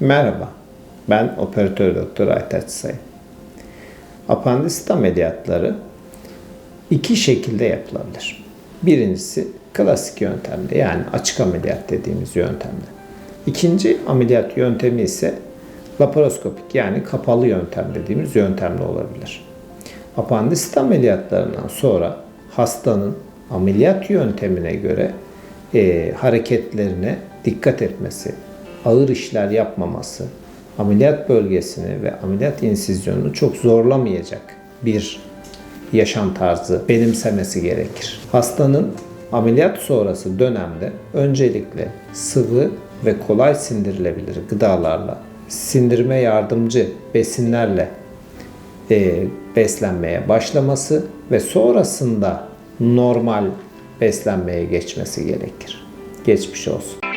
Merhaba, ben operatör doktor Aytaç Sayın. Apandisit ameliyatları iki şekilde yapılabilir. Birincisi klasik yöntemde yani açık ameliyat dediğimiz yöntemde. İkinci ameliyat yöntemi ise laparoskopik yani kapalı yöntem dediğimiz yöntemle olabilir. Apandisit ameliyatlarından sonra hastanın ameliyat yöntemine göre e, hareketlerine dikkat etmesi, ağır işler yapmaması, ameliyat bölgesini ve ameliyat insizyonunu çok zorlamayacak bir yaşam tarzı benimsemesi gerekir. Hastanın ameliyat sonrası dönemde öncelikle sıvı ve kolay sindirilebilir gıdalarla, sindirime yardımcı besinlerle e, beslenmeye başlaması ve sonrasında normal beslenmeye geçmesi gerekir. Geçmiş olsun.